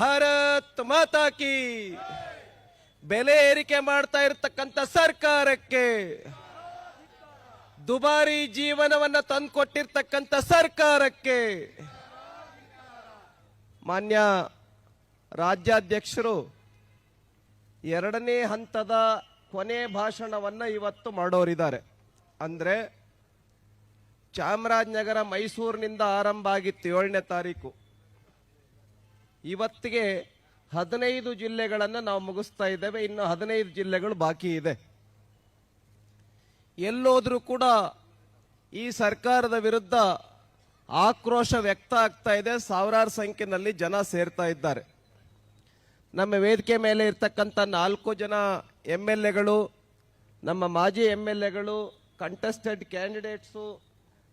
ಭಾರತ್ ಮಾತಾ ಕಿ ಬೆಲೆ ಏರಿಕೆ ಮಾಡ್ತಾ ಇರತಕ್ಕಂತ ಸರ್ಕಾರಕ್ಕೆ ದುಬಾರಿ ಜೀವನವನ್ನ ತಂದುಕೊಟ್ಟಿರ್ತಕ್ಕಂಥ ಸರ್ಕಾರಕ್ಕೆ ಮಾನ್ಯ ರಾಜ್ಯಾಧ್ಯಕ್ಷರು ಎರಡನೇ ಹಂತದ ಕೊನೆ ಭಾಷಣವನ್ನ ಇವತ್ತು ಮಾಡೋರಿದ್ದಾರೆ. ಅಂದ್ರೆ ಚಾಮರಾಜನಗರ ಮೈಸೂರಿನಿಂದ ಆರಂಭ ಆಗಿತ್ತು ಏಳನೇ ತಾರೀಕು. ಇವತ್ತಿಗೆ ಹದಿನೈದು ಜಿಲ್ಲೆಗಳನ್ನು ನಾವು ಮುಗಿಸ್ತಾ ಇದ್ದೇವೆ. ಇನ್ನು ಹದಿನೈದು ಜಿಲ್ಲೆಗಳು ಬಾಕಿ ಇದೆ. ಎಲ್ಲೋದ್ರೂ ಕೂಡ ಈ ಸರ್ಕಾರದ ವಿರುದ್ಧ ಆಕ್ರೋಶ ವ್ಯಕ್ತ ಆಗ್ತಾ ಇದೆ. ಸಾವಿರಾರು ಸಂಖ್ಯೆಯಲ್ಲಿ ಜನ ಸೇರ್ತಾ ಇದ್ದಾರೆ. ನಮ್ಮ ವೇದಿಕೆ ಮೇಲೆ ಇರ್ತಕ್ಕಂಥ ನಾಲ್ಕು ಜನ ಎಂ ಎಲ್ ಎಗಳು ನಮ್ಮ ಮಾಜಿ ಎಂ ಎಲ್ ಎಗಳು ಕಂಟೆಸ್ಟೆಡ್ ಕ್ಯಾಂಡಿಡೇಟ್ಸು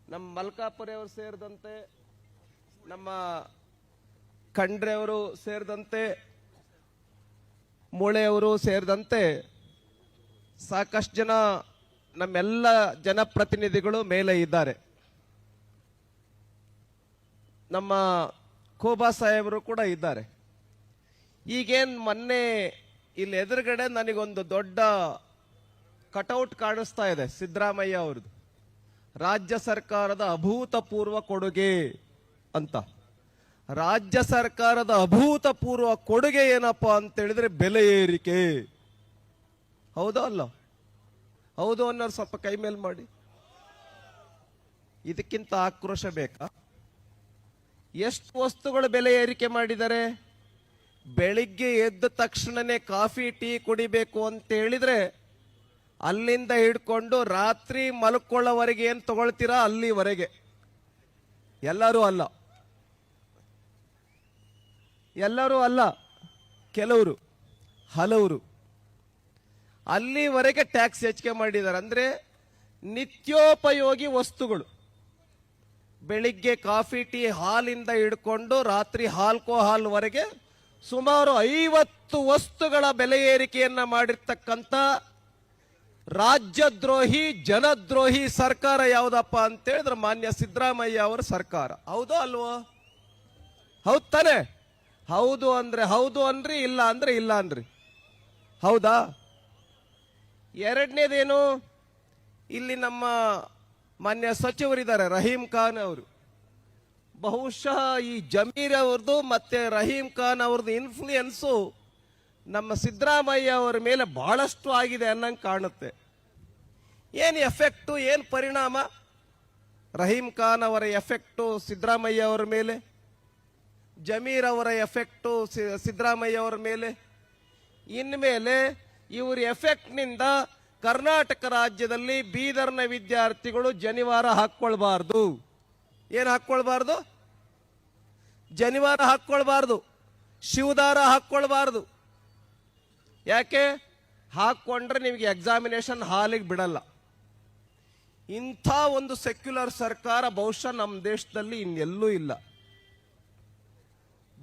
ನಮ್ಮ ಮಲ್ಕಾಪುರಿ ಅವರು ಸೇರಿದಂತೆ ನಮ್ಮ ಖಂಡ್ರೆ ಅವರು ಸೇರಿದಂತೆ ಮೂಳೆಯವರು ಸೇರಿದಂತೆ ಸಾಕಷ್ಟು ಜನ ನಮ್ಮೆಲ್ಲ ಜನಪ್ರತಿನಿಧಿಗಳು ಮೇಲೆ ಇದ್ದಾರೆ. ನಮ್ಮ ಖೋಬಾ ಸಾಹೇಬರು ಕೂಡ ಇದ್ದಾರೆ. ಈಗೇನು ಮೊನ್ನೆ ಇಲ್ಲಿ ಎದುರುಗಡೆ ನನಗೊಂದು ದೊಡ್ಡ ಕಟೌಟ್ ಕಾಣಿಸ್ತಾ ಇದೆ ಸಿದ್ದರಾಮಯ್ಯ ಅವ್ರದ್ದು. ರಾಜ್ಯ ಸರ್ಕಾರದ ಅಭೂತಪೂರ್ವ ಕೊಡುಗೆ ಅಂತ. ರಾಜ್ಯ ಸರ್ಕಾರದ ಅಭೂತಪೂರ್ವ ಕೊಡುಗೆ ಏನಪ್ಪ ಅಂತ ಹೇಳಿದ್ರೆ ಬೆಲೆ ಏರಿಕೆ. ಹೌದಾ ಅಲ್ಲ? ಹೌದು ಅನ್ನೋರು ಸ್ವಲ್ಪ ಕೈ ಮೇಲೆ ಮಾಡಿ. ಇದಕ್ಕಿಂತ ಆಕ್ರೋಶ ಬೇಕಾ? ಎಷ್ಟು ವಸ್ತುಗಳು ಬೆಲೆ ಏರಿಕೆ ಮಾಡಿದ್ದಾರೆ ಬೆಳಿಗ್ಗೆ ಎದ್ದ ತಕ್ಷಣನೇ ಕಾಫಿ, ಟೀ ಕುಡಿಬೇಕು ಅಂತ ಹೇಳಿದ್ರೆ ಅಲ್ಲಿಂದ ಹಿಡ್ಕೊಂಡು ರಾತ್ರಿ ಮಲ್ಕೊಳ್ಳೋವರೆಗೆ ಏನು ತಗೊಳ್ತೀರಾ? ಅಲ್ಲಿವರೆಗೆ. ಎಲ್ಲರೂ ಅಲ್ಲ. ಎಲ್ಲರೂ ಅಲ್ಲ, ಕೆಲವರು, ಹಲವರು. ಅಲ್ಲಿವರೆಗೆ ಟ್ಯಾಕ್ಸ್ ಹೆಚ್ಚಿಗೆ ಮಾಡಿದ್ದಾರೆ. ಅಂದರೆ ನಿತ್ಯೋಪಯೋಗಿ ವಸ್ತುಗಳು. ಬೆಳಿಗ್ಗೆ ಕಾಫಿ, ಟೀ ಹಾಲಿಂದ ಹಿಡ್ಕೊಂಡು ರಾತ್ರಿ ಹಾಲ್ಕೋ ಹಾಲ್ವರೆಗೆ ಸುಮಾರು ಐವತ್ತು ವಸ್ತುಗಳ ಬೆಲೆ ಏರಿಕೆಯನ್ನು ಮಾಡಿರ್ತಕ್ಕಂಥ ರಾಜ್ಯದ್ರೋಹಿ, ಜನದ್ರೋಹಿ ಸರ್ಕಾರ ಯಾವುದಪ್ಪ ಅಂತ ಹೇಳಿದ್ರೆ ಮಾನ್ಯ ಸಿದ್ದರಾಮಯ್ಯ ಅವರ ಸರ್ಕಾರ. ಹೌದೋ ಅಲ್ವೋ? ಹೌದ್ ತಾನೆ? ಹೌದು ಅಂದ್ರೆ ಹೌದು ಅನ್ರಿ, ಇಲ್ಲ ಅಂದ್ರೆ ಇಲ್ಲ ಅನ್ರಿ. ಹೌದಾ? ಎರಡನೇದೇನು? ಇಲ್ಲಿ ನಮ್ಮ ಮಾನ್ಯ ಸಚಿವರಿದ್ದಾರೆ, ರಹೀಂ ಖಾನ್ ಅವರು. ಬಹುಶಃ ಈ ಜಮೀರ್ ಅವ್ರದ್ದು ಮತ್ತೆ ರಹೀಂ ಖಾನ್ ಅವ್ರದ್ದು ಇನ್ಫ್ಲೂಯೆನ್ಸು ನಮ್ಮ ಸಿದ್ದರಾಮಯ್ಯ ಅವರ ಮೇಲೆ ಬಹಳಷ್ಟು ಆಗಿದೆ ಅನ್ನಂಗೆ ಕಾಣುತ್ತೆ. ಏನು ಎಫೆಕ್ಟು ಏನು ಪರಿಣಾಮ? ರಹೀಂ ಖಾನ್ ಅವರ ಎಫೆಕ್ಟು ಸಿದ್ದರಾಮಯ್ಯ ಅವರ ಮೇಲೆ? ಜಮೀರ್ ಅವರ ಎಫೆಕ್ಟು ಸಿದ್ದರಾಮಯ್ಯ ಅವರ ಮೇಲೆ. ಇನ್ಮೇಲೆ ಇವರ ಎಫೆಕ್ಟ್ನಿಂದ ಕರ್ನಾಟಕ ರಾಜ್ಯದಲ್ಲಿ ಬೀದರ್ನ ವಿದ್ಯಾರ್ಥಿಗಳು ಜನಿವಾರ ಹಾಕ್ಕೊಳ್ಬಾರ್ದು. ಏನು ಹಾಕ್ಕೊಳ್ಬಾರ್ದು? ಜನಿವಾರ ಹಾಕ್ಕೊಳ್ಬಾರ್ದು. ಶಿವದಾರ ಹಾಕ್ಕೊಳ್ಬಾರ್ದು. ಯಾಕೆ? ಹಾಕ್ಕೊಂಡ್ರೆ ನಿಮಗೆ ಎಕ್ಸಾಮಿನೇಷನ್ ಹಾಲಿಗೆ ಬಿಡಲ್ಲ. ಇಂಥ ಒಂದು ಸೆಕ್ಯುಲರ್ ಸರ್ಕಾರ ಬಹುಶಃ ನಮ್ಮ ದೇಶದಲ್ಲಿ ಇನ್ನೆಲ್ಲೂ ಇಲ್ಲ.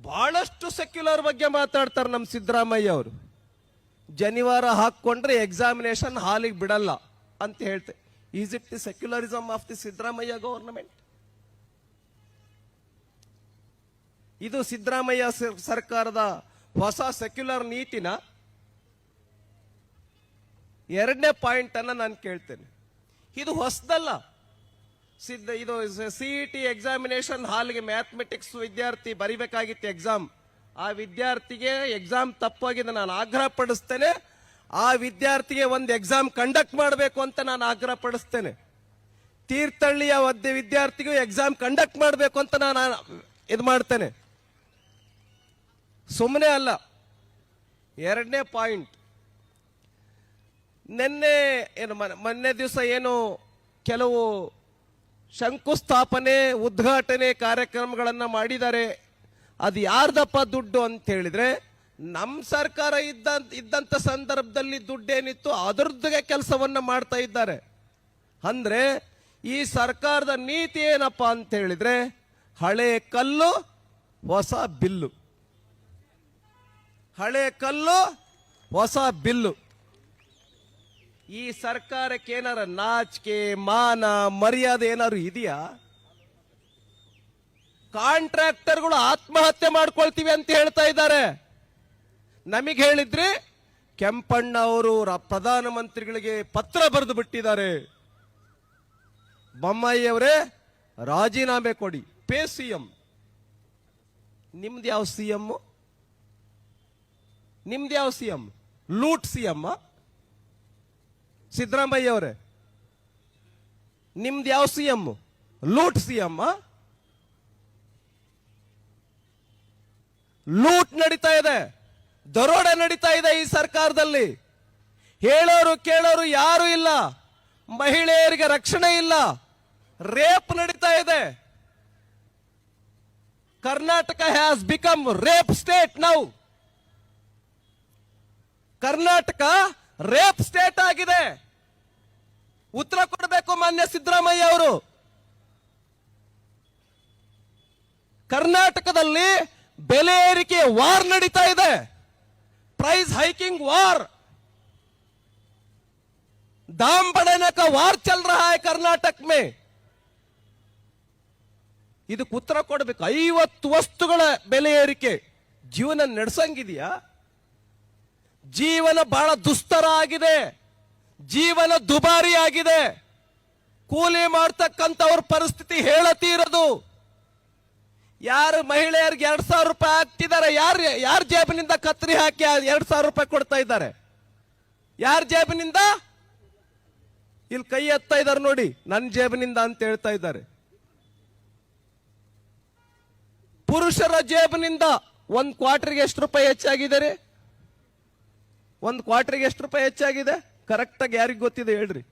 ಬಹಳಷ್ಟು ಸೆಕ್ಯುಲರ್ ಬಗ್ಗೆ ಮಾತಾಡ್ತಾರೆ ನಮ್ಮ ಸಿದ್ದರಾಮಯ್ಯ ಅವರು. ಜನಿವಾರ ಹಾಕ್ಕೊಂಡ್ರೆ ಎಕ್ಸಾಮಿನೇಷನ್ ಹಾಲಿಗೆ ಬಿಡಲ್ಲ ಅಂತ ಹೇಳ್ತೆ. Is it the secularism of the Siddaramaiah government ಇದು ಸಿದ್ದರಾಮಯ್ಯ ಸರ್- ಸರ್ಕಾರದ ಹೊಸ ಸೆಕ್ಯುಲರ್ ನೀತಿನ? ಎರಡನೇ ಪಾಯಿಂಟ್ ಅನ್ನ ನಾನು ಕೇಳ್ತೇನೆ. ಇದು ಹೊಸದಲ್ಲ. ಸಿದ್ಧ ಇದು ಸಿ ಇ ಟಿ ಎಕ್ಸಾಮಿನೇಷನ್ ಹಾಲ್ಗೆ ಮ್ಯಾಥಮೆಟಿಕ್ಸ್ ವಿದ್ಯಾರ್ಥಿ ಬರಿಬೇಕಾಗಿತ್ತು ಎಕ್ಸಾಮ್ ಆ ವಿದ್ಯಾರ್ಥಿಗೆ ಎಕ್ಸಾಮ್ ತಪ್ಪಾಗಿದೆ, ನಾನು ಆಗ್ರಹ ಪಡಿಸ್ತೇನೆ. ಆ ವಿದ್ಯಾರ್ಥಿಗೆ ಒಂದು ಎಕ್ಸಾಮ್ ಕಂಡಕ್ಟ್ ಮಾಡಬೇಕು ಅಂತ ನಾನು ಆಗ್ರಹ ಪಡಿಸ್ತೇನೆ. ತೀರ್ಥಹಳ್ಳಿಯ ಒದ್ದೆ ವಿದ್ಯಾರ್ಥಿಗೂ ಎಕ್ಸಾಮ್ ಕಂಡಕ್ಟ್ ಮಾಡಬೇಕು ಅಂತ ನಾನು ಇದು ಮಾಡ್ತೇನೆ. ಸುಮ್ಮನೆ ಅಲ್ಲ, ಎರಡನೇ ಪಾಯಿಂಟ್ ನಿನ್ನೆ ಏನು ಮೊನ್ನೆ- ಮೊನ್ನೆ ದಿವಸ ಏನು ಕೆಲವು ಶಂಕುಸ್ಥಾಪನೆ, ಉದ್ಘಾಟನೆ ಕಾರ್ಯಕ್ರಮಗಳನ್ನು ಮಾಡಿದ್ದಾರೆ ಅದು ಯಾರ್ದಪ್ಪ ದುಡ್ಡು ಅಂತ ಹೇಳಿದ್ರೆ ನಮ್ಮ ಸರ್ಕಾರ ಇದ್ದ ಇದ್ದಂಥ ಸಂದರ್ಭದಲ್ಲಿ ದುಡ್ಡೇನಿತ್ತು ಅದರದ್ದೇ ಕೆಲಸವನ್ನು ಮಾಡ್ತಾ ಇದ್ದಾರೆ. ಅಂದರೆ, ಈ ಸರ್ಕಾರದ ನೀತಿ ಏನಪ್ಪ ಅಂತ ಹೇಳಿದ್ರೆ, ಹಳೆ ಕಲ್ಲು, ಹೊಸ ಬಿಲ್ಲು. ಹಳೆ ಕಲ್ಲು, ಹೊಸ ಬಿಲ್ಲು. ಈ ಸರ್ಕಾರಕ್ಕೆ ಏನಾರ ನಾಚಿಕೆ, ಮಾನ, ಮರ್ಯಾದೆ ಏನಾರು ಇದೆಯಾ? ಕಾಂಟ್ರಾಕ್ಟರ್ಗಳು ಆತ್ಮಹತ್ಯೆ ಮಾಡ್ಕೊಳ್ತೀವಿ ಅಂತ ಹೇಳ್ತಾ ಇದ್ದಾರೆ. ನಮಗೆ ಹೇಳಿದ್ರೆ ಕೆಂಪಣ್ಣ ಅವರು ಪ್ರಧಾನಮಂತ್ರಿಗಳಿಗೆ ಪತ್ರ ಬರೆದು ಬಿಟ್ಟಿದ್ದಾರೆ. ಬೊಮ್ಮಾಯಿ ಅವರೇ ರಾಜೀನಾಮೆ ಕೊಡಿ, ಪೇ ಸಿಎಂ ನಿಮ್ದು ಯಾವ ಸಿಎಂ ನಿಮ್ದು ಯಾವ ಸಿಎಂ ಲೂಟ್ ಸಿಎಂ ಸಿದ್ದರಾಮಯ್ಯ ಅವರೇ ನಿಮ್ದು ಯಾವ CM? Loot C M loot ನಡೀತಾ ಇದೆ, ದರೋಡೆ ನಡೀತಾ ಇದೆ ಈ ಸರ್ಕಾರದಲ್ಲಿ. ಹೇಳೋರು ಕೇಳೋರು ಯಾರು ಇಲ್ಲ, ಮಹಿಳೆಯರಿಗೆ ರಕ್ಷಣೆ ಇಲ್ಲ, ರೇಪ್ ನಡೀತಾ ಇದೆ. Karnataka has become rape state now Karnataka rape state ಆಗಿದೆ ಉತ್ತರ ಕೊಡಬೇಕು ಮಾನ್ಯ ಸಿದ್ದರಾಮಯ್ಯ ಅವರು ಕರ್ನಾಟಕದಲ್ಲಿ ಬೆಲೆ ಏರಿಕೆ ವಾರ್ ನಡೀತಾ ಇದೆ ಪ್ರೈಸ್ ಹೈಕಿಂಗ್ ವಾರ್ दाम बढ़ने का वार चल रहा है कर्नाटक में ಇದಕ್ಕೆ ಉತ್ತರ ಕೊಡಬೇಕು ಐವತ್ತು ವಸ್ತುಗಳ ಬೆಲೆ ಏರಿಕೆ ಜೀವನ ನಡೆಸಂಗಿದೆಯಾ ಜೀವನ ಬಹಳ ದುಸ್ತರ ಆಗಿದೆ ಜೀವನ ದುಬಾರಿ ಆಗಿದೆ ಕೂಲಿ ಮಾಡ್ತಕ್ಕಂಥವ್ರ ಪರಿಸ್ಥಿತಿ ಹೇಳತೀರದು ಯಾರು ಮಹಿಳೆಯರಿಗೆ ಎರಡ್ ಸಾವಿರ ರೂಪಾಯಿ ಹಾಕ್ತಿದ್ದಾರೆ, ಯಾರು, ಯಾರ ಜೇಬಿನಿಂದ ಕತ್ರಿ ಹಾಕಿ ಎರಡ್ ಸಾವಿರ ರೂಪಾಯಿ ಕೊಡ್ತಾ ಇದ್ದಾರೆ? ಯಾರ ಜೇಬಿನಿಂದ? ಇಲ್ಲಿ ಕೈ ಎತ್ತಾ ಇದ್ದಾರೆ ನೋಡಿ ನನ್ನ ಜೇಬಿನಿಂದ ಅಂತ ಹೇಳ್ತಾ ಇದ್ದಾರೆ. ಪುರುಷರ ಜೇಬಿನಿಂದ ಒಂದ್ ಕ್ವಾರ್ಟರ್ಗೆ ಎಷ್ಟು ರೂಪಾಯಿ ಹೆಚ್ಚಾಗಿದ್ದಾರೆ? ಒಂದ್ ಕ್ವಾರ್ಟರ್ಗೆ ಎಷ್ಟು ರೂಪಾಯಿ ಹೆಚ್ಚಾಗಿದೆ? ಕರೆಕ್ಟಾಗಿ ಯಾರಿಗೆ ಗೊತ್ತಿದೆ ಹೇಳ್ರಿ.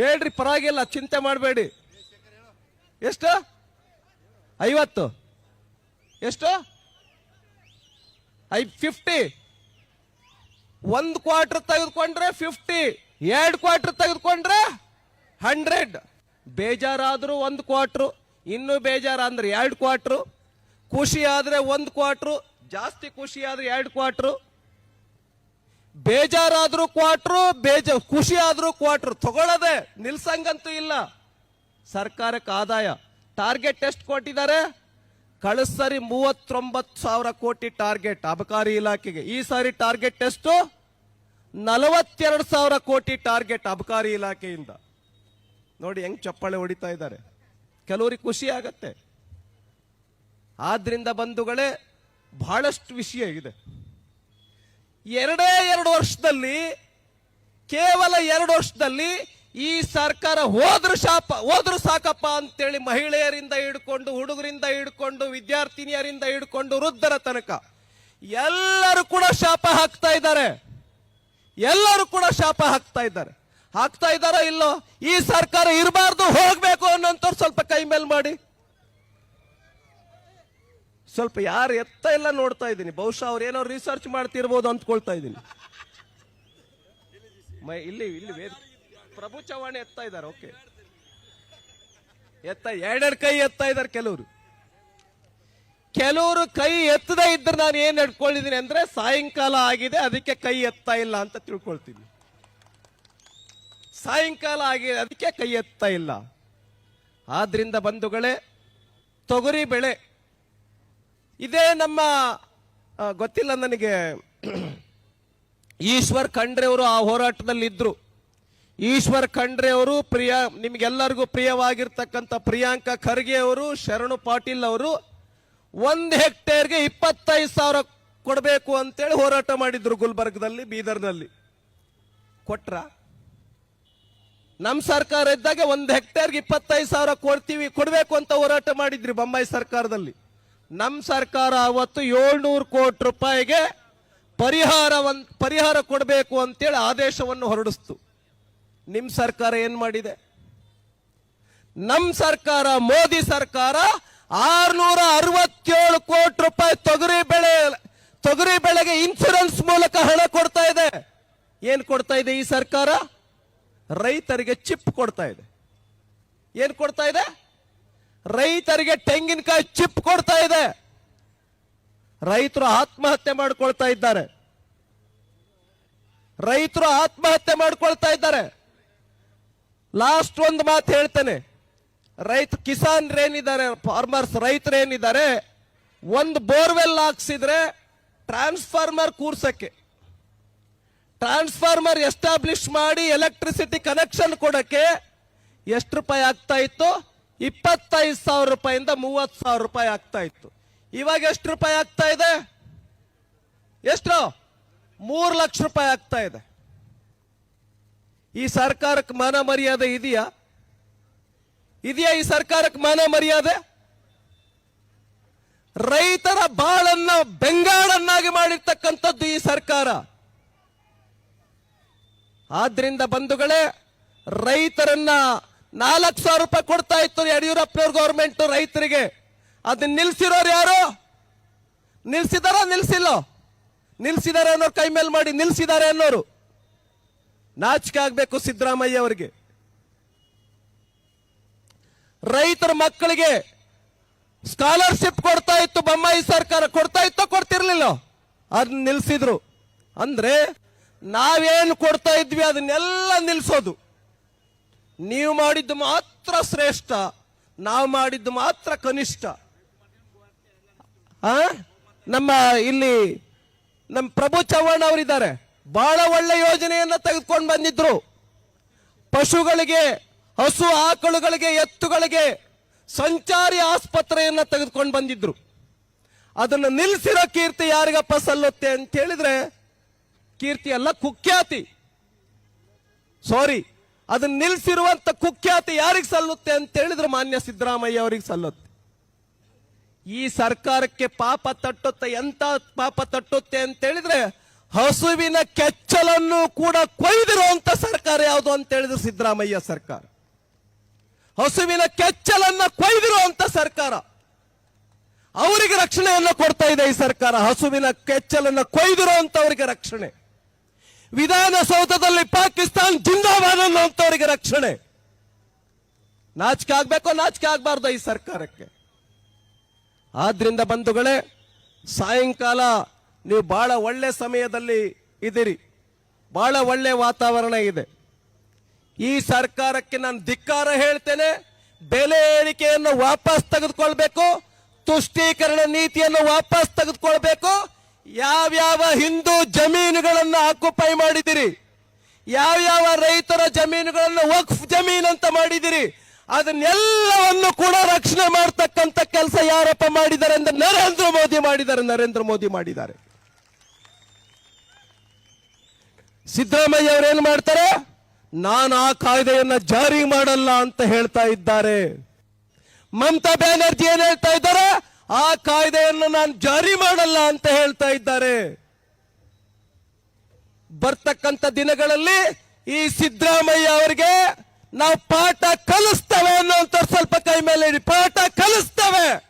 ಹೇಳ್ರಿ, ಪರವಾಗಿಲ್ಲ, ಚಿಂತೆ ಮಾಡಬೇಡಿ. ಎಷ್ಟು? ಐವತ್ತು. ಎಷ್ಟು? ಐ ಫಿಫ್ಟಿ ಒಂದು ಕ್ವಾರ್ಟರ್ ತೆಗೆದುಕೊಂಡ್ರೆ ಫಿಫ್ಟಿ ಎರಡು ಕ್ವಾರ್ಟರ್ ತೆಗೆದುಕೊಂಡ್ರೆ ಹಂಡ್ರೆಡ್ ಬೇಜಾರಾದರೂ ಒಂದು ಕ್ವಾರ್ಟ್ರು, ಇನ್ನೂ ಬೇಜಾರು ಅಂದ್ರೆ ಎರಡು ಕ್ವಾರ್ಟ್ರು. ಖುಷಿ ಆದರೆ ಒಂದು ಕ್ವಾರ್ಟ್ರು ಜಾಸ್ತಿ ಖುಷಿ ಆದ್ರೆ ಎರಡು ಕ್ವಾರ್ಟ್ರು. ಬೇಜಾರಾದ್ರೂ ಕ್ವಾರ್ಟ್ರು, ಬೇಜ, ಖುಷಿ ಆದ್ರೂ ಕ್ವಾರ್ಟ್ರು. ತಗೊಳ್ಳದೆ ನಿಲ್ಸಂಗಂತೂ ಇಲ್ಲ. ಸರ್ಕಾರಕ್ಕೆ ಆದಾಯ. ಟಾರ್ಗೆಟ್ ಎಷ್ಟು ಕೊಟ್ಟಿದ್ದಾರೆ? ಕಳೆದ ಸರಿ ಸಾವಿರ ಕೋಟಿ ಟಾರ್ಗೆಟ್ ಅಬಕಾರಿ ಇಲಾಖೆಗೆ. ಈ ಸಾರಿ ಟಾರ್ಗೆಟ್ ಎಷ್ಟು? ನಲವತ್ತೆರಡು ಸಾವಿರ ಕೋಟಿ ಟಾರ್ಗೆಟ್ ಅಬಕಾರಿ ಇಲಾಖೆಯಿಂದ. ನೋಡಿ ಹೆಂಗ್ ಚಪ್ಪಾಳೆ ಹೊಡಿತಾ ಇದ್ದಾರೆ. ಕೆಲವರಿಗೆ ಖುಷಿ ಆಗತ್ತೆ. ಆದ್ರಿಂದ ಬಂಧುಗಳೇ ಬಹಳಷ್ಟು ವಿಷಯ ಇದೆ. ಎರಡೇ ಎರಡು ವರ್ಷದಲ್ಲಿ, ಕೇವಲ ಎರಡು ವರ್ಷದಲ್ಲಿ ಈ ಸರ್ಕಾರ ಹೋದ್ರು ಶಾಪ, ಹೋದ್ರು ಸಾಕಪ್ಪ ಅಂತೇಳಿ ಮಹಿಳೆಯರಿಂದ ಹಿಡ್ಕೊಂಡು, ಹುಡುಗರಿಂದ ಹಿಡ್ಕೊಂಡು, ವಿದ್ಯಾರ್ಥಿನಿಯರಿಂದ ಹಿಡ್ಕೊಂಡು, ವೃದ್ಧರ ತನಕ ಎಲ್ಲರೂ ಕೂಡ ಶಾಪ ಹಾಕ್ತಾ ಇದ್ದಾರೆ. ಎಲ್ಲರೂ ಕೂಡ ಶಾಪ ಹಾಕ್ತಾ ಇದ್ದಾರೆ. ಹಾಕ್ತಾ ಇದ್ದಾರೋ ಇಲ್ಲೋ, ಈ ಸರ್ಕಾರ ಇರಬಾರ್ದು, ಹೋಗ್ಬೇಕು ಅನ್ನೋಂಥವ್ರು ಸ್ವಲ್ಪ ಕೈ ಮೇಲೆ ಮಾಡಿ. ಸ್ವಲ್ಪ ಯಾರು ಎತ್ತ ಇಲ್ಲ ನೋಡ್ತಾ ಇದ್ದೀನಿ. ಬಹುಶಃ ಅವ್ರು ಏನೋ ರಿಸರ್ಚ್ ಮಾಡ್ತಿರ್ಬೋದು ಅಂದ್ಕೊಳ್ತಾ ಇದ್ದೀನಿ. ಮೈ, ಇಲ್ಲಿ ಇಲ್ಲಿ ಪ್ರಭು ಚವಾಣಿ ಎತ್ತಾ ಇದ್ದಾರೆ ಓಕೆ ಎತ್ತ, ಎರಡೆರಡು ಕೈ ಎತ್ತಾ ಇದ್ದಾರೆ ಕೆಲವರು. ಕೆಲವರು ಕೈ ಎತ್ತದೇ ಇದ್ರೆ ನಾನು ಏನ್ ನಡ್ಕೊಂಡಿದ್ದೀನಿ ಅಂದ್ರೆ ಸಾಯಂಕಾಲ ಆಗಿದೆ, ಅದಕ್ಕೆ ಕೈ ಎತ್ತಾ ಇಲ್ಲ ಅಂತ ತಿಳ್ಕೊಳ್ತೀನಿ. ಸಾಯಂಕಾಲ ಆಗಿದೆ, ಅದಕ್ಕೆ ಕೈ ಎತ್ತಾ ಇಲ್ಲ. ಆದ್ರಿಂದ ಬಂಧುಗಳೇ, ತೊಗರಿ ಬೆಳೆ ಇದೇ ನಮ್ಮ ಗೊತ್ತಿಲ್ಲ ನನಗೆ. ಈಶ್ವರ್ ಖಂಡ್ರೆ ಅವರು ಆ ಹೋರಾಟದಲ್ಲಿ ಇದ್ರು ಈಶ್ವರ್ ಖಂಡ್ರೆ ಅವರು ಪ್ರಿಯ, ನಿಮ್ಗೆಲ್ಲರಿಗೂ ಪ್ರಿಯವಾಗಿರ್ತಕ್ಕಂಥ ಪ್ರಿಯಾಂಕಾ ಖರ್ಗೆ ಅವರು, ಶರಣು ಪಾಟೀಲ್ ಅವರು ಒಂದು ಹೆಕ್ಟೇರ್ಗೆ ಇಪ್ಪತ್ತೈದು ಸಾವಿರ ಕೊಡಬೇಕು ಅಂತೇಳಿ ಹೋರಾಟ ಮಾಡಿದ್ರು ಗುಲ್ಬರ್ಗದಲ್ಲಿ, ಬೀದರ್ನಲ್ಲಿ. ಕೊಟ್ರ? ನಮ್ಮ ಸರ್ಕಾರ ಇದ್ದಾಗ ಒಂದು ಹೆಕ್ಟೇರ್ಗೆ ಇಪ್ಪತ್ತೈದು ಸಾವಿರ ಕೊಡ್ತೀವಿ, ಕೊಡಬೇಕು ಅಂತ ಹೋರಾಟ ಮಾಡಿದ್ರಿ ಬೊಂಬಾಯಿ ಸರ್ಕಾರದಲ್ಲಿ. ನಮ್ ಸರ್ಕಾರ ಅವತ್ತು ಏಳ್ನೂರು ಕೋಟಿ ರೂಪಾಯಿಗೆ ಪರಿಹಾರ ಪರಿಹಾರ ಕೊಡಬೇಕು ಅಂತೇಳಿ ಆದೇಶವನ್ನು ಹೊರಡಿಸ್ತು. ನಿಮ್ಮ ಸರ್ಕಾರ ಏನ್ ಮಾಡಿದೆ? ನಮ್ಮ ಸರ್ಕಾರ, ಮೋದಿ ಸರ್ಕಾರ ಆರ್ನೂರ ಅರವತ್ತೇಳು ಕೋಟಿ ರೂಪಾಯಿ ತೊಗರಿ ಬೆಳೆ, ತೊಗರಿ ಬೆಳೆಗೆ ಇನ್ಸೂರೆನ್ಸ್ ಮೂಲಕ ಹಣ ಕೊಡ್ತಾ ಇದೆ. ಏನ್ ಕೊಡ್ತಾ ಇದೆ ಈ ಸರ್ಕಾರ? ರೈತರಿಗೆ ಚಿಪ್ ಕೊಡ್ತಾ ಇದೆ. ಏನ್ ಕೊಡ್ತಾ ಇದೆ? ರೈತರಿಗೆ ತೆಂಗಿನಕಾಯಿ ಚಿಪ್ ಕೊಡ್ತಾ ಇದೆ. ರೈತರು ಆತ್ಮಹತ್ಯೆ ಮಾಡ್ಕೊಳ್ತಾ ಇದ್ದಾರೆ. ರೈತರು ಆತ್ಮಹತ್ಯೆ ಮಾಡ್ಕೊಳ್ತಾ ಇದ್ದಾರೆ. ಲಾಸ್ಟ್ ಒಂದು ಮಾತು ಹೇಳ್ತೇನೆ. ರೈತ ಕಿಸಾನ್ ಏನಿದ್ದಾರೆ ಫಾರ್ಮರ್ಸ್ ರೈತರೇನಿದ್ದಾರೆ ಒಂದು ಬೋರ್ವೆಲ್ ಹಾಕ್ಸಿದ್ರೆ ಟ್ರಾನ್ಸ್ಫಾರ್ಮರ್ ಕೂರ್ಸಕ್ಕೆ. ಟ್ರಾನ್ಸ್ಫಾರ್ಮರ್ ಎಸ್ಟಾಬ್ಲಿಷ್ ಮಾಡಿ ಎಲೆಕ್ಟ್ರಿಸಿಟಿ ಕನೆಕ್ಷನ್ ಕೊಡಕ್ಕೆ ಎಷ್ಟು ರೂಪಾಯಿ ಆಗ್ತಾ ಇತ್ತು? ಇಪ್ಪತ್ತೈದು ಸಾವಿರ ರೂಪಾಯಿಂದ ಮೂವತ್ತು ಸಾವಿರ ರೂಪಾಯಿ ಆಗ್ತಾ ಇತ್ತು. ಇವಾಗ ಎಷ್ಟು ರೂಪಾಯಿ ಆಗ್ತಾ ಇದೆ? ಎಷ್ಟು? ಮೂರು ಲಕ್ಷ ರೂಪಾಯಿ ಆಗ್ತಾ ಇದೆ. ಈ ಸರ್ಕಾರಕ್ಕೆ ಮಾನ ಮರ್ಯಾದೆ ಇದೆಯಾ? ಇದೆಯಾ ಈ ಸರ್ಕಾರಕ್ಕೆ ಮಾನ ಮರ್ಯಾದೆ? ರೈತರ ಬಾಳನ್ನ ಬೆಂಗಾಡನ್ನಾಗಿ ಮಾಡಿರ್ತಕ್ಕಂಥದ್ದು ಈ ಸರ್ಕಾರ. ಆದ್ರಿಂದ ಬಂಧುಗಳೇ, ರೈತರನ್ನ ನಾಲ್ಕು ಸಾವಿರ ರೂಪಾಯಿ ಕೊಡ್ತಾ ಇತ್ತು ಯಡಿಯೂರಪ್ಪನವ್ರ ಗೌರ್ಮೆಂಟ್ ರೈತರಿಗೆ. ಅದನ್ನ ನಿಲ್ಸಿರೋರು ಯಾರು? ನಿಲ್ಸಿದಾರ? ನಿಲ್ಸಿಲ್ಲ? ನಿಲ್ಸಿದಾರೆ ಅನ್ನೋರು ಕೈ ಮೇಲೆ ಮಾಡಿ ನಿಲ್ಸಿದ್ದಾರೆ ಅನ್ನೋರು. ನಾಚಿಕೆ ಆಗ್ಬೇಕು ಸಿದ್ದರಾಮಯ್ಯ ಅವರಿಗೆ. ರೈತರ ಮಕ್ಕಳಿಗೆ ಸ್ಕಾಲರ್ಶಿಪ್ ಕೊಡ್ತಾ ಇತ್ತು, ಬೊಮ್ಮಾಯಿ ಸರ್ಕಾರ ಕೊಡ್ತಾ ಇತ್ತೋ ಕೊಡ್ತಿರ್ಲಿಲ್ಲ? ಅದನ್ನ ನಿಲ್ಸಿದ್ರು. ಅಂದ್ರೆ ನಾವೇನು ಕೊಡ್ತಾ ಇದ್ವಿ ಅದನ್ನೆಲ್ಲ ನಿಲ್ಸೋದು. ನೀವು ಮಾಡಿದ್ದು ಮಾತ್ರ ಶ್ರೇಷ್ಠ, ನಾವು ಮಾಡಿದ್ದು ಮಾತ್ರ ಕನಿಷ್ಠ. ಆ? ನಮ್ಮ ಇಲ್ಲಿ ನಮ್ಮ ಪ್ರಭು ಚವ್ಹಾಣ್ ಅವರಿದ್ದಾರೆ. ಬಹಳ ಒಳ್ಳೆ ಯೋಜನೆಯನ್ನ ತೆಗೆದುಕೊಂಡು ಬಂದಿದ್ರು. ಪಶುಗಳಿಗೆ, ಹಸು ಆಕಳುಗಳಿಗೆ, ಎತ್ತುಗಳಿಗೆ ಸಂಚಾರಿ ಆಸ್ಪತ್ರೆಯನ್ನ ತೆಗೆದುಕೊಂಡು ಬಂದಿದ್ರು. ಅದನ್ನು ನಿಲ್ಲಿಸಿರೋ ಕೀರ್ತಿ ಯಾರಿಗಪ್ಪ ಸಲ್ಲುತ್ತೆ ಅಂತ ಹೇಳಿದ್ರೆ, ಕೀರ್ತಿ ಅಲ್ಲ ಕುಖ್ಯಾತಿ. ಸಾರಿ ಅದನ್ನ ನಿಲ್ಸಿರುವಂತ ಕುಖ್ಯಾತಿ ಯಾರಿಗೆ ಸಲ್ಲುತ್ತೆ ಅಂತ ಹೇಳಿದ್ರೆ ಮಾನ್ಯ ಸಿದ್ದರಾಮಯ್ಯ ಅವರಿಗೆ ಸಲ್ಲುತ್ತೆ. ಈ ಸರ್ಕಾರಕ್ಕೆ ಪಾಪ ತಟ್ಟುತ್ತೆ, ಎಂತ ಪಾಪ ತಟ್ಟುತ್ತೆ ಅಂತ ಹೇಳಿದ್ರೆ ಹಸುವಿನ ಕೆಚ್ಚಲನ್ನು ಕೂಡ ಕೊಯ್ದಿರುವಂತ ಸರ್ಕಾರ ಯಾವುದು ಅಂತ ಹೇಳಿದ್ರೆ ಸಿದ್ದರಾಮಯ್ಯ ಸರ್ಕಾರ. ಹಸುವಿನ ಕೆಚ್ಚಲನ್ನ ಕೊಯ್ದಿರುವಂತ ಸರ್ಕಾರ. ಅವರಿಗೆ ರಕ್ಷಣೆಯನ್ನು ಕೊಡ್ತಾ ಇದೆ ಈ ಸರ್ಕಾರ. ಹಸುವಿನ ಕೆಚ್ಚಲನ್ನ ಕೊಯ್ದಿರುವಂತವರಿಗೆ ರಕ್ಷಣೆ. ವಿಧಾನಸೌಧದಲ್ಲಿ ಪಾಕಿಸ್ತಾನ್ ಜಿಂದಾಬಾದ್ ಅನ್ನುವಂಥವರಿಗೆ ರಕ್ಷಣೆ. ನಾಚಿಕೆ ಆಗ್ಬೇಕೋ ನಾಚಿಕೆ ಆಗ್ಬಾರ್ದು ಈ ಸರ್ಕಾರಕ್ಕೆ. ಆದ್ರಿಂದ ಬಂಧುಗಳೇ, ಸಾಯಂಕಾಲ ನೀವು ಬಹಳ ಒಳ್ಳೆ ಸಮಯದಲ್ಲಿ ಇದ್ದೀರಿ. ಬಹಳ ಒಳ್ಳೆ ವಾತಾವರಣ ಇದೆ. ಈ ಸರ್ಕಾರಕ್ಕೆ ನಾನು ಧಿಕ್ಕಾರ ಹೇಳ್ತೇನೆ, ಬೆಲೆ ಏರಿಕೆಯನ್ನು ವಾಪಸ್ ತೆಗೆದುಕೊಳ್ಬೇಕು, ತುಷ್ಟೀಕರಣ ನೀತಿಯನ್ನು ವಾಪಸ್ ತೆಗೆದುಕೊಳ್ಬೇಕು ಯಾವ್ಯಾವ ಹಿಂದೂ ಜಮೀನುಗಳನ್ನು ಆಕ್ಯುಪೈ ಮಾಡಿದಿರಿ? ಯಾವ್ಯಾವ ರೈತರ ಜಮೀನುಗಳನ್ನು ವಕ್ಫ್ ಜಮೀನ್ ಅಂತ ಮಾಡಿದಿರಿ? ಅದನ್ನೆಲ್ಲವನ್ನು ಕೂಡ ರಕ್ಷಣೆ ಮಾಡ್ತಕ್ಕಂಥ ಕೆಲಸ ಯಾರಪ್ಪ ಮಾಡಿದ್ದಾರೆ ಅಂದ್ರೆ ನರೇಂದ್ರ ಮೋದಿ ಮಾಡಿದ್ದಾರೆ, ನರೇಂದ್ರ ಮೋದಿ ಮಾಡಿದ್ದಾರೆ. ಸಿದ್ದರಾಮಯ್ಯ ಅವರು ಏನ್ ಮಾಡ್ತಾರೆ? ನಾನು ಆ ಕಾಯ್ದೆಯನ್ನ ಜಾರಿ ಮಾಡಲ್ಲ ಅಂತ ಹೇಳ್ತಾ ಇದ್ದಾರೆ. ಮಮತಾ ಬ್ಯಾನರ್ಜಿ ಏನ್ ಹೇಳ್ತಾ ಇದ್ದಾರೆ? ಆ ಕಾಯ್ದೆಯನ್ನು ನಾನು ಜಾರಿ ಮಾಡಲ್ಲ ಅಂತ ಹೇಳ್ತಾ ಇದ್ದಾರೆ. ಬರ್ತಕ್ಕಂಥ ದಿನಗಳಲ್ಲಿ ಈ ಸಿದ್ದರಾಮಯ್ಯ ಅವರಿಗೆ ನಾವು ಪಾಠ ಕಲಿಸ್ತೇವೆ ಅನ್ನೋಂಥ ಸ್ವಲ್ಪ ಕೈ ಮೇಲೆ ಇಡಿ. ಪಾಠ ಕಲಿಸ್ತೇವೆ.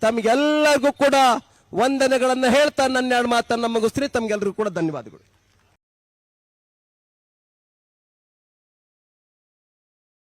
ತಮಗೆಲ್ಲರಿಗೂ ಕೂಡ ವಂದನೆಗಳನ್ನು ಹೇಳ್ತಾ ನನ್ನ ಎರಡು ಮಾತನ್ನ ಮುಗಿಸ್ತೀನಿ. ತಮಗೆಲ್ಲರಿಗೂ ಕೂಡ ಧನ್ಯವಾದಗಳು.